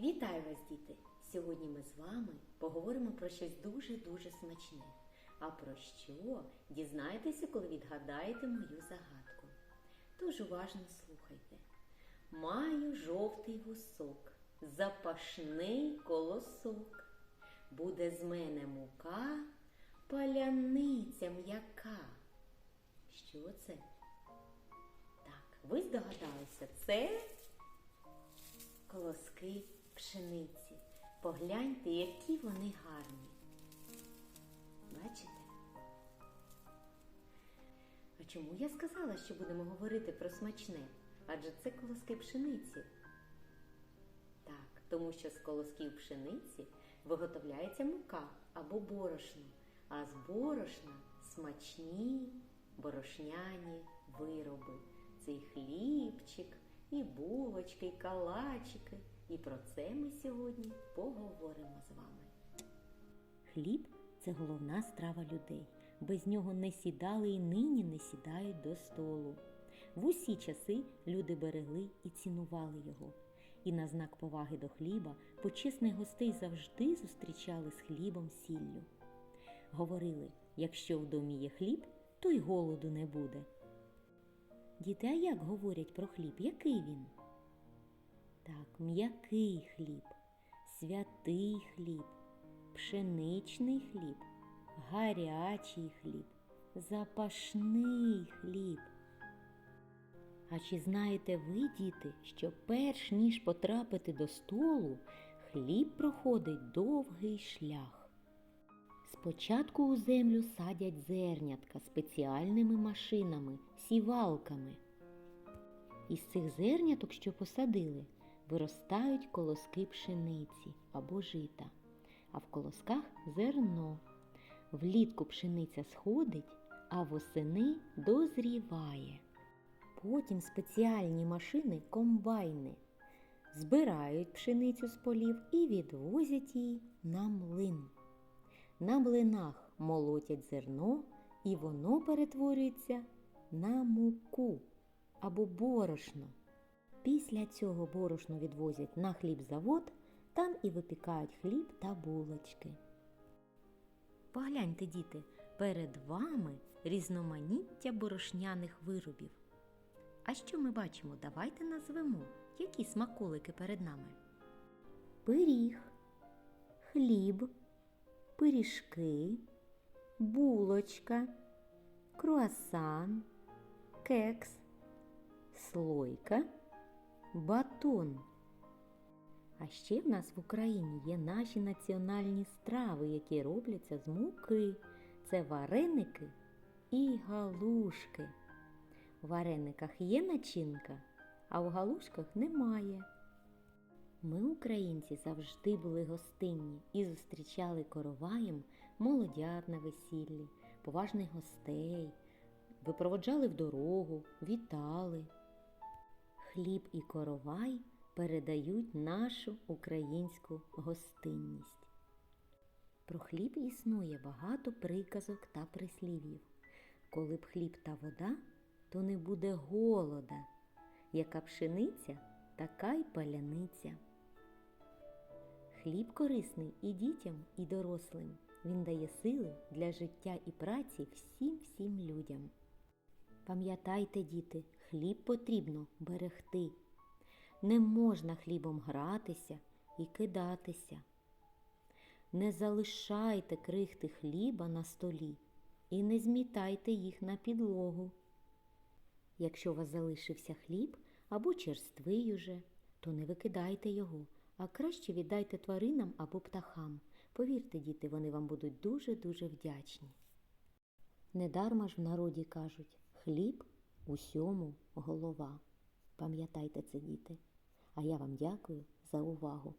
Вітаю вас, діти! Сьогодні ми з вами поговоримо про щось дуже-дуже смачне. А про що дізнаєтеся, коли відгадаєте мою загадку. Тож уважно слухайте. Маю жовтий вусок, запашний колосок. Буде з мене мука, паляниця м'яка. Що це? Так, ви здогадалися, це колоски пшениці. Погляньте, які вони гарні. Бачите? А чому я сказала, що будемо говорити про смачне? Адже це колоски пшениці. Так, тому що з колосків пшениці виготовляється мука або борошно, а з борошна смачні борошняні вироби. Це і хлібчик, і булочки, і калачики. І про це ми сьогодні поговоримо з вами. Хліб це головна страва людей. Без нього не сідали і нині не сідають до столу. В усі часи люди берегли і цінували його. І на знак поваги до хліба почесних гостей завжди зустрічали з хлібом сіллю. Говорили, якщо в домі є хліб, то й голоду не буде. Діти, а як говорять про хліб? Який він? Так, м'який хліб, святий хліб, пшеничний хліб, гарячий хліб, запашний хліб. А чи знаєте ви, діти, що перш ніж потрапити до столу, хліб проходить довгий шлях? Спочатку у землю садять зернятка спеціальними машинами, сівалками. Із цих зерняток, що посадили, виростають колоски пшениці або жита, а в колосках зерно. Влітку пшениця сходить, а восени дозріває. Потім спеціальні машини комбайни збирають пшеницю з полів і відвозять її на млин. На млинах молотять зерно, і воно перетворюється на муку або борошно. Після цього борошно відвозять на хлібзавод, там і випікають хліб та булочки. Погляньте, діти, перед вами різноманіття борошняних виробів. А що ми бачимо? Давайте назвемо, які смаколики перед нами. Пиріг, хліб, пиріжки, булочка, круасан, кекс, слойка, батон. А ще в нас в Україні є наші національні страви, які робляться з муки. Це вареники і галушки. В варениках є начинка, а в галушках немає. Ми, українці, завжди були гостинні і зустрічали короваєм молодят на весіллі, поважних гостей, випроводжали в дорогу, вітали. Хліб і коровай передають нашу українську гостинність. Про хліб існує багато приказок та прислів'їв. Коли б хліб та вода, то не буде голода. Яка пшениця, така й паляниця. Хліб корисний і дітям, і дорослим. Він дає сили для життя і праці всім всім людям. Пам'ятайте, діти, хліб потрібно берегти. Не можна хлібом гратися і кидатися. Не залишайте крихти хліба на столі і не змітайте їх на підлогу. Якщо у вас залишився хліб або черствий уже, то не викидайте його, а краще віддайте тваринам або птахам. Повірте, діти, вони вам будуть дуже-дуже вдячні. Недарма ж в народі кажуть хліб усьому голова. Пам'ятайте це, діти. А я вам дякую за увагу.